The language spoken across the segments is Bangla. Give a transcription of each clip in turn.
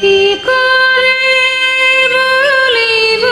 কি করে বলিব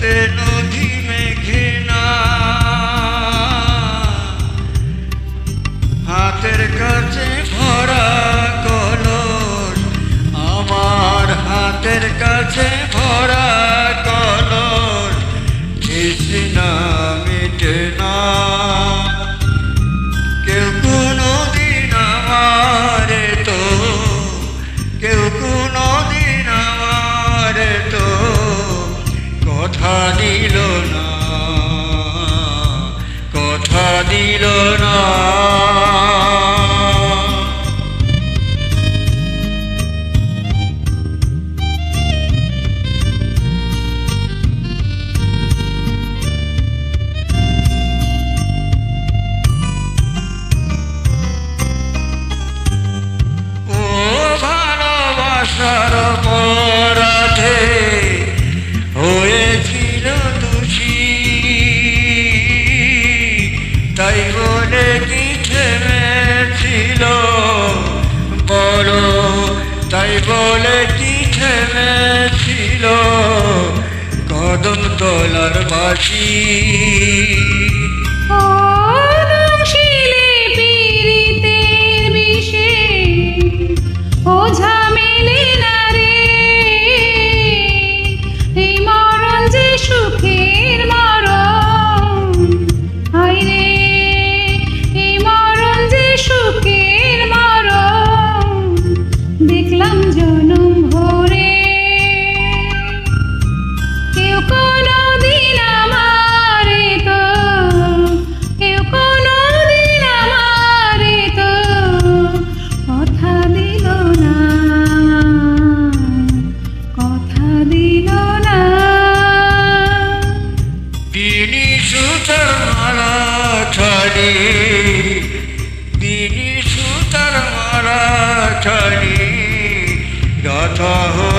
রাতে নদী হাতের কাছে ভরা কলস আমার হাতের কাছে ভরা কৃষ্ণ মিটে না। কথা দিল না কথা দিল না। সরব বলে কি থেমেছিল? বড় তাই বলে কি থেমেছিল? কদম তলার বাসি শিলে পীড়িতের বিষে ওঝা মেলে না রে এই মরণ যে guitar